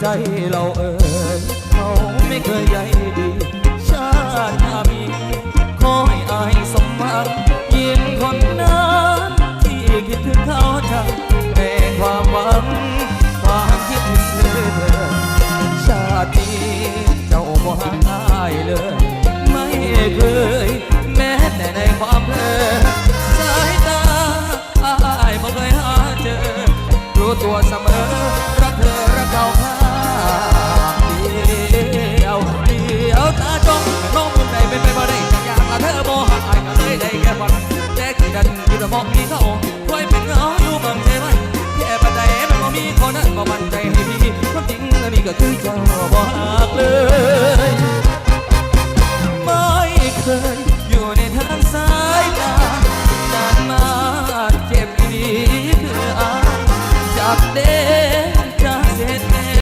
ใจเราเอ่ยเขาไม่เคยใยดี ชาติหน้ามีขอให้อายสมหวังยิ่งคนนั้นที่คิดถึงเขาจังแต่ความหวังความคิดถึงเธอชาตินี้เจ้าบ่ห่างอายเลย ไม่เคย แม้แต่ในความเพลินสายตาอายบ่เคยหาเจอ รู้ตัวเสมอ ค่วันแจ๊กี่ดันอยู่แต่มอกมีเขาคอยเป็นเงาอยู่บางใจมันแค่ปัจจัยมันก็มีคนนั้นบ่มั่นใจให้พี่ความจริงอันนี้ก็คือเจ้าบ่หักเลย